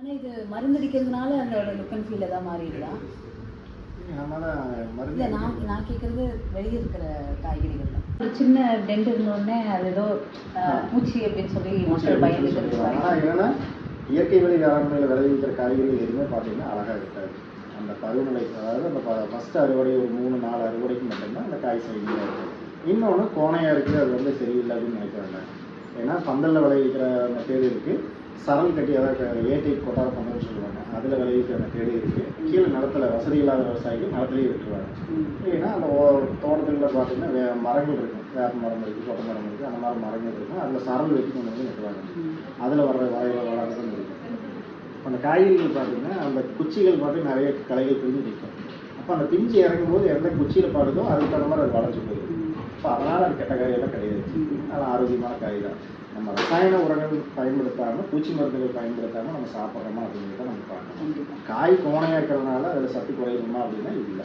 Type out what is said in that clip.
ஆனால் இது மருந்தடிக்கிறதுனால அதோட லுக் அண்ட் ஃபீல் ஏதாவது மாறிடுதா? தான் இல்லை நான் நான் கேட்குறது வெளியே இருக்கிற காய்கறிகள் ஒரு சின்ன டென்ட் இருந்தோடனே அது ஏதோ பூச்சி அப்படின்னு சொல்லி மக்கள் இயற்கை வழி வேளாண்மையில் விளைவிக்கிற காய்கறிகள் எதுவுமே பார்த்தீங்கன்னா அழகாக இருக்காது. அந்த பருவநிலை அதாவது அந்த ஃபஸ்ட்டு அறுவடை ஒரு மூணு நாலு அறுவடைக்கு மட்டும்தான் அந்த காய் சரியாக இருக்கும். இன்னொன்று கோணையாக இருக்குது அது வந்து சரியில்லை அப்படின்னு நினைக்க வேண்டாம் ஏன்னா பந்தலில் விளைவிக்கிற மெத்தேடு இருக்குது கட்டி அதாவது ஏ டைப் கொட்டார சொல்லுவாங்க. அதில் விளைவிக்கிற தேடி இருக்குது கீழே நிலத்தில் வசதி இல்லாத விவசாயிகள் நிலத்துலேயே விட்டுருவாங்க. ஏன்னா அந்த ஓ- தோட்டத்துக்குள்ள பார்த்தீங்கன்னா வே மரங்கள் இருக்கும். வேப்ப மரம் இருக்குது கொட்டை மரம் இருக்குது அந்த மாதிரி மரங்கள் இருக்கும். அதில் சரல் வெட்டி கொண்டு வந்து நட்டுவாங்க அதில் வர்ற வாயில் வளர்றதும் இருக்கும். அந்த காய்கறிகள் பார்த்தீங்கன்னா அந்த குச்சிகள் பார்த்து நிறைய களைகள் பிரிஞ்சு நிற்கும். அப்போ அந்த பிஞ்சு இறங்கும் போது எந்த குச்சியில் பாடுதோ அதுக்கு தகுந்த மாதிரி அது வளர்ச்சி போகுது இப்போ அதனால் அது கெட்ட காயெல்லாம் கிடையாது. அதெல்லாம் ஆரோக்கியமான காய் தான். நம்ம ரசாயன உரங்கள் பயன்படுத்தாமல் பூச்சி மருந்துகள் பயன்படுத்தாமல் நம்ம சாப்பிட்றோமா அப்படிங்கிறத நம்ம பார்க்கணும். காய் கோணையாக இருக்கிறதுனால அதில் சத்து குறையுமா அப்படின்னா இல்லை.